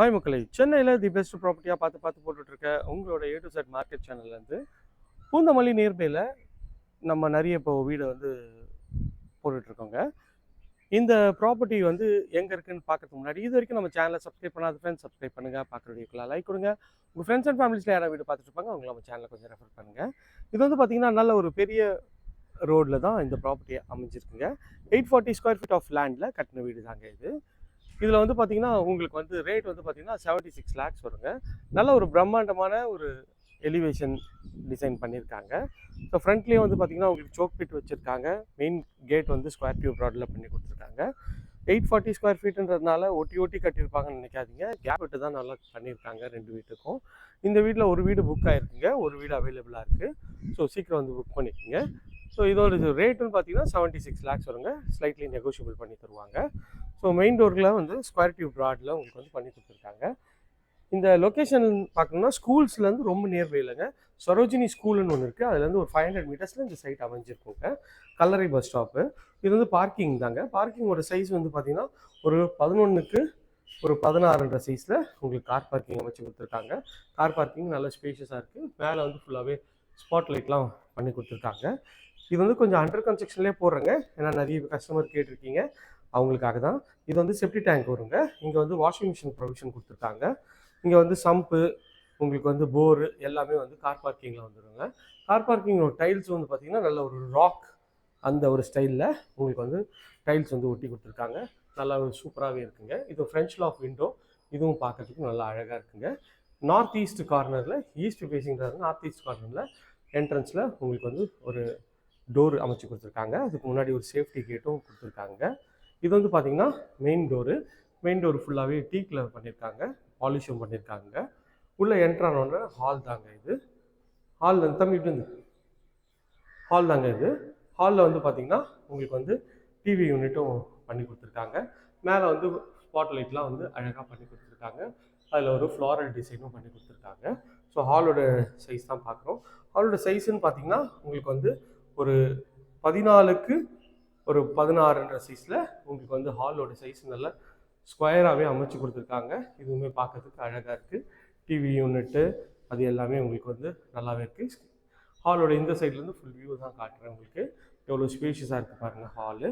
Hi மக்களை. சென்னையில் the best ப்ராப்பர்ட்டியாக பார்த்து பார்த்து போட்டுட்ருக்க உங்களோட ஏ டு செட் மார்க்கெட் சேனல்லேருந்து பூந்தமல்லி நியர்பையில் நம்ம நிறைய இப்போ வீடை வந்து போட்டுட்ருக்கோங்க. இந்த ப்ராப்பர்ட்டி வந்து எங்கே இருக்குதுன்னு பார்க்கறதுக்கு முன்னாடி இது வரைக்கும் நம்ம சேனலை சப்ஸ்கிரைப் பண்ணாத ஃப்ரெண்ட்ஸ் சப்ஸ்கிரைப் பண்ணுங்கள் பார்க்குற வீடியோக்கெலாம் லைக் கொடுங்க. உங்கள் ஃப்ரெண்ட்ஸ் அண்ட் ஃபேமிலிஸில் யாராவது வீடு பார்த்துட்டு இருப்பாங்க அவங்க நம்ம சேனலை கொஞ்சம் ரெஃபர் பண்ணுங்கள் இது வந்து பார்த்திங்கன்னா நல்ல ஒரு பெரிய ரோட்டில் தான் இந்த ப்ராப்பர்ட்டி அமைஞ்சிருக்குங்க. Eight forty square feet of லேண்டில் கட்டின வீடு தாங்க இது. இதில் வந்து பார்த்தீங்கன்னா உங்களுக்கு வந்து ரேட் வந்து பார்த்தீங்கன்னா செவன்ட்டி சிக்ஸ் லேக்ஸ் வருங்க. நல்ல ஒரு பிரம்மாண்டமான ஒரு எலிவேஷன் டிசைன் பண்ணியிருக்காங்க ஸோ ஃப்ரண்ட்லேயே வந்து பார்த்தீங்கன்னா உங்களுக்கு சோக் பிட் வச்சுருக்காங்க. மெயின் கேட் வந்து ஸ்கொயர் டியூப் ப்ராடில் பண்ணி கொடுத்துருக்காங்க. எயிட் ஃபார்ட்டி ஸ்கொயர் ஃபீட்டுன்றதுனால ஒட்டி ஒட்டி கட்டியிருப்பாங்கன்னு நினைக்காதீங்க. கேப் விட்டு தான் நல்லா பண்ணியிருக்காங்க ரெண்டு வீட்டுக்கும். இந்த வீட்டில் ஒரு வீடு புக் ஆகிருக்குங்க ஒரு வீடு அவைலபிளாக இருக்குது ஸோ சீக்கிரம் வந்து புக் பண்ணிக்கோங்க. ஸோ இதோட ரேட்டுன்னு பார்த்தீங்கன்னா செவன்ட்டி சிக்ஸ் லேக்ஸ் வருங்க. ஸ்லைட்லி நெகோஷியபிள் பண்ணி தருவாங்க. ஸோ மெயின் டோரில் வந்து ஸ்கொயர் டியூப் ப்ராடில் உங்களுக்கு வந்து பண்ணி கொடுத்துருக்காங்க. இந்த லொக்கேஷன் பார்க்கணும்னா ஸ்கூல்ஸ்லேருந்து ரொம்ப நியர்பை இல்லைங்க. சரோஜினி ஸ்கூல்னு ஒன்று இருக்குது அதுலேருந்து ஒரு ஃபைவ் ஹண்ட்ரட் மீட்டர்ஸில் இந்த சைட் அமைஞ்சிருக்குங்க. கல்லறை பஸ் ஸ்டாப்பு இது வந்து பார்க்கிங் தாங்க. பார்க்கிங்கோட சைஸ் வந்து பார்த்தீங்கன்னா ஒரு பதினொன்றுக்கு ஒரு பதினாறுன்ற சைஸில் உங்களுக்கு கார் பார்க்கிங் அமைச்சு கொடுத்துருக்காங்க. கார் பார்க்கிங் நல்ல ஸ்பேஷியஸாக இருக்குது மேலே வந்து ஃபுல்லாகவே ஸ்பாட் லைட்லாம் பண்ணி கொடுத்துருக்காங்க. இது வந்து கொஞ்சம் அண்டர் கன்ஸ்ட்ரக்ஷன்லேயே போடுறேங்க. ஏன்னா நிறைய கஸ்டமர் கேட்டிருக்கீங்க. அவங்களுக்காக தான். இது வந்து செப்டி டேங்க் வருங்க. இங்கே வந்து வாஷிங் மிஷின் ப்ரொவிஷன் கொடுத்துருக்காங்க. இங்கே வந்து சம்பு உங்களுக்கு வந்து போரு எல்லாமே வந்து கார் பார்க்கிங்கில் வந்துடுங்க கார் பார்க்கிங்கோட டைல்ஸ் வந்து பார்த்திங்கன்னா நல்ல ஒரு ராக் அந்த ஒரு ஸ்டைலில் உங்களுக்கு வந்து டைல்ஸ் வந்து ஒட்டி கொடுத்துருக்காங்க. நல்லா சூப்பராகவே இருக்குங்க. இது ஃப்ரெஞ்ச் லாக் விண்டோ இதுவும் பார்க்கறதுக்கு நல்லா அழகாக இருக்குங்க. நார்த் ஈஸ்ட் கார்னரில் ஈஸ்ட் ஃபேஸிங்கிறது நார்த் ஈஸ்ட் கார்னரில் என்ட்ரன்ஸில் உங்களுக்கு வந்து ஒரு டோர் அமைச்சு கொடுத்துருக்காங்க. அதுக்கு முன்னாடி ஒரு சேஃப்டி கேட்டும் கொடுத்துருக்காங்க. இது வந்து பார்த்தீங்கன்னா மெயின் டோரு மெயின் டோர் ஃபுல்லாகவே டீ கலர் பண்ணியிருக்காங்க பாலிஷும் பண்ணியிருக்காங்க உள்ளே என்ட்ரானோட ஹால் தாங்க இது. ஹால் வந்து தம்பி இப்படி ஹால் தாங்க இது. ஹாலில் வந்து பார்த்தீங்கன்னா உங்களுக்கு வந்து டிவி யூனிட்டும் பண்ணி கொடுத்துருக்காங்க. மேலே வந்து ஸ்பாட் லைட்லாம் வந்து அழகாக பண்ணி கொடுத்துருக்காங்க. அதில் ஒரு ஃப்ளாரல் டிசைனும் பண்ணி கொடுத்துருக்காங்க. ஸோ ஹாலோட சைஸ் தான் பார்க்குறோம் ஹாலோட சைஸ்ன்னு பார்த்தீங்கன்னா உங்களுக்கு வந்து ஒரு பதினாலுக்கு ஒரு பதினாறுன்ற சைஸில் உங்களுக்கு வந்து ஹாலோட சைஸ் நல்ல ஸ்கொயராகவே அமைச்சு கொடுத்துருக்காங்க. இதுவுமே பார்க்கறதுக்கு அழகாக இருக்குது டிவி யூனிட்டு அது எல்லாமே உங்களுக்கு வந்து நல்லாவே இருக்குது ஹாலோட இந்த சைட்லேருந்து ஃபுல் வியூ தான் காட்டுறேன் உங்களுக்கு. எவ்வளோ ஸ்பேஷியஸாக இருக்குது பாருங்கள் ஹாலு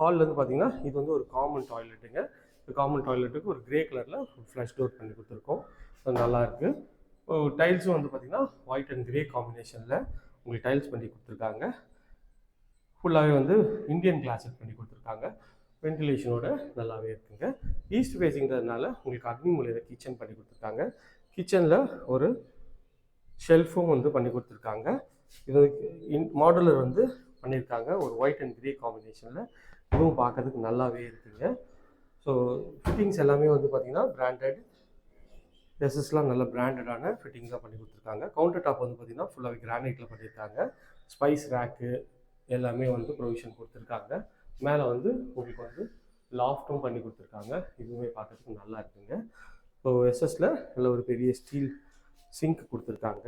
ஹாலில் வந்து பார்த்தீங்கன்னா இது வந்து ஒரு காமன் டாய்லெட்டுங்க இந்த காமன் டாய்லெட்டுக்கு ஒரு கிரே கலரில் ஃப்ளஷ் டோர் பண்ணி கொடுத்துருக்கோம். அது நல்லாயிருக்கு டைல்ஸும் வந்து பார்த்தீங்கன்னா ஒயிட் அண்ட் கிரே காம்பினேஷனில் உங்களுக்கு டைல்ஸ் பண்ணி கொடுத்துருக்காங்க. ஃபுல்லாகவே வந்து இந்தியன் கிளாஸ் பண்ணி கொடுத்துருக்காங்க. வென்டிலேஷனோட நல்லாவே இருக்குங்க. ஈஸ்ட் ஃபேஸிங்கிறதுனால உங்களுக்கு அக்னி மூலையில் கிச்சன் பண்ணி கொடுத்துருக்காங்க. கிச்சனில் ஒரு ஷெல்ஃபும் வந்து பண்ணி கொடுத்துருக்காங்க. இது இன் மாடுலர் வந்து பண்ணியிருக்காங்க. ஒரு ஒயிட் அண்ட் கிரே காம்பினேஷனில் இதுவும் பார்க்கறதுக்கு நல்லாவே இருக்குங்க. ஸோ ஃபிட்டிங்ஸ் எல்லாமே வந்து பார்த்திங்கன்னா பிராண்டட் ட்ரெஸ்ஸஸ்லாம் நல்ல பிராண்டடான ஃபிட்டிங் தான் பண்ணி கொடுத்துருக்காங்க. கவுண்டர் டாப் வந்து பார்த்திங்கன்னா ஃபுல்லாகவே கிரானைட்டில் பண்ணியிருக்காங்க. ஸ்பைஸ் ரேக்கு எல்லாமே வந்து ப்ரொவிஷன் கொடுத்துருக்காங்க. மேலே வந்து உங்களுக்கு வந்து லாஃப்ட்டும் பண்ணி கொடுத்துருக்காங்க. இதுவுமே பார்க்கறதுக்கு நல்லா இருக்குங்க. ஸோ எஸ்எஸ்ல நல்ல ஒரு பெரிய ஸ்டீல் சிங்க் கொடுத்துருக்காங்க.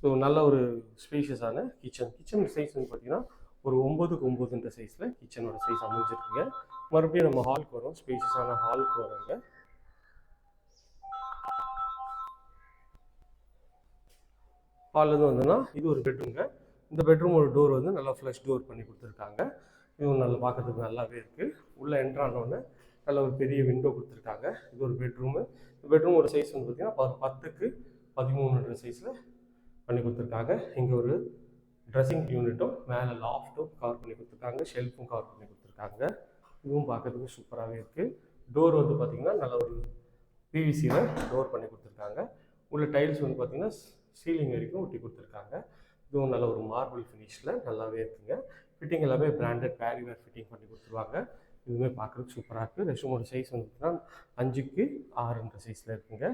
ஸோ நல்ல ஒரு ஸ்பேஷியஸான கிச்சன் கிச்சன் சைஸ் வந்து பார்த்தீங்கன்னா ஒரு ஒம்பதுக்கு ஒம்பதுன்ற சைஸில் கிச்சனோட சைஸ் அமைஞ்சிருக்குங்க. மறுபடியும் நம்ம ஹாலுக்கு வரோம். ஸ்பேஷியஸான ஹாலுக்கு வரோங்க. ஹாலில் வந்து வந்தோம்னா இது ஒரு பெட்ரூம்ங்க இந்த பெட்ரூமோட டோர் வந்து நல்லா ஃப்ளஷ் டோர் பண்ணி கொடுத்துருக்காங்க. இதுவும் நல்லா பார்க்கறதுக்கு நல்லாவே இருக்குது உள்ளே என்ட்ரானோடனே நல்ல ஒரு பெரிய விண்டோ கொடுத்துருக்காங்க. இது ஒரு பெட்ரூமு இந்த பெட்ரூமோட சைஸ் வந்து பார்த்திங்கன்னா பத்துக்கு பதிமூணுன்ற சைஸில் பண்ணி கொடுத்துருக்காங்க. இங்கே ஒரு ட்ரெஸ்ஸிங் யூனிட்டும் மேலே லாஃப்ட்டும் கவர் பண்ணி கொடுத்துருக்காங்க. ஷெல்ஃபும் கவர் பண்ணி கொடுத்துருக்காங்க. இதுவும் பார்க்கறதுக்கு சூப்பராகவே இருக்குது டோர் வந்து பார்த்திங்கன்னா நல்ல ஒரு பிவிசியில் டோர் பண்ணி கொடுத்துருக்காங்க. உள்ள டைல்ஸ் வந்து பார்த்திங்கன்னா சீலிங் வரைக்கும் ஒட்டி கொடுத்துருக்காங்க. இதுவும் நல்ல ஒரு மார்பிள் ஃபினிஷில் நல்லாவே இருக்குங்க. ஃபிட்டிங் எல்லாமே பிராண்டட் பேரிவேர் ஃபிட்டிங் பண்ணி கொடுத்துருவாங்க. இதுவுமே பார்க்குறதுக்கு சூப்பராக இருக்குது ரெஸ்ட்ரூமோட சைஸ் வந்து அஞ்சுக்கு ஆறுன்ற சைஸில் இருக்குங்க.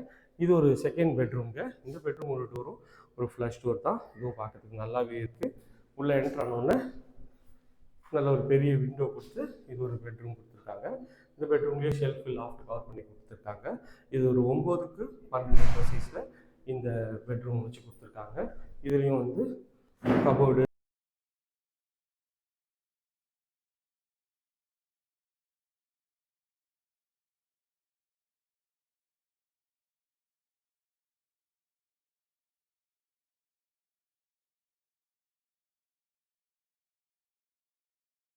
இது ஒரு செகண்ட் பெட்ரூம்ங்க இந்த பெட்ரூமோட டோரும் ஒரு ஃப்ளஷ் டோர் தான். இதுவும் பார்க்கறதுக்கு நல்லாவே இருக்குது உள்ளே என்ட்ரு ஆனோடனே நல்ல ஒரு பெரிய விண்டோ கொடுத்து இது ஒரு பெட்ரூம் கொடுத்துருக்காங்க. இந்த பெட்ரூம்லேயே ஷெல்ஃப் லாஃப்ட் கவர் பண்ணி கொடுத்துருக்காங்க. இது ஒரு ஒம்போதுக்கு பன்னெண்டு சைஸில் இந்த பெட்ரூம் வச்சு கொடுத்துருக்காங்க. இதுலேயும் வந்து 你看后这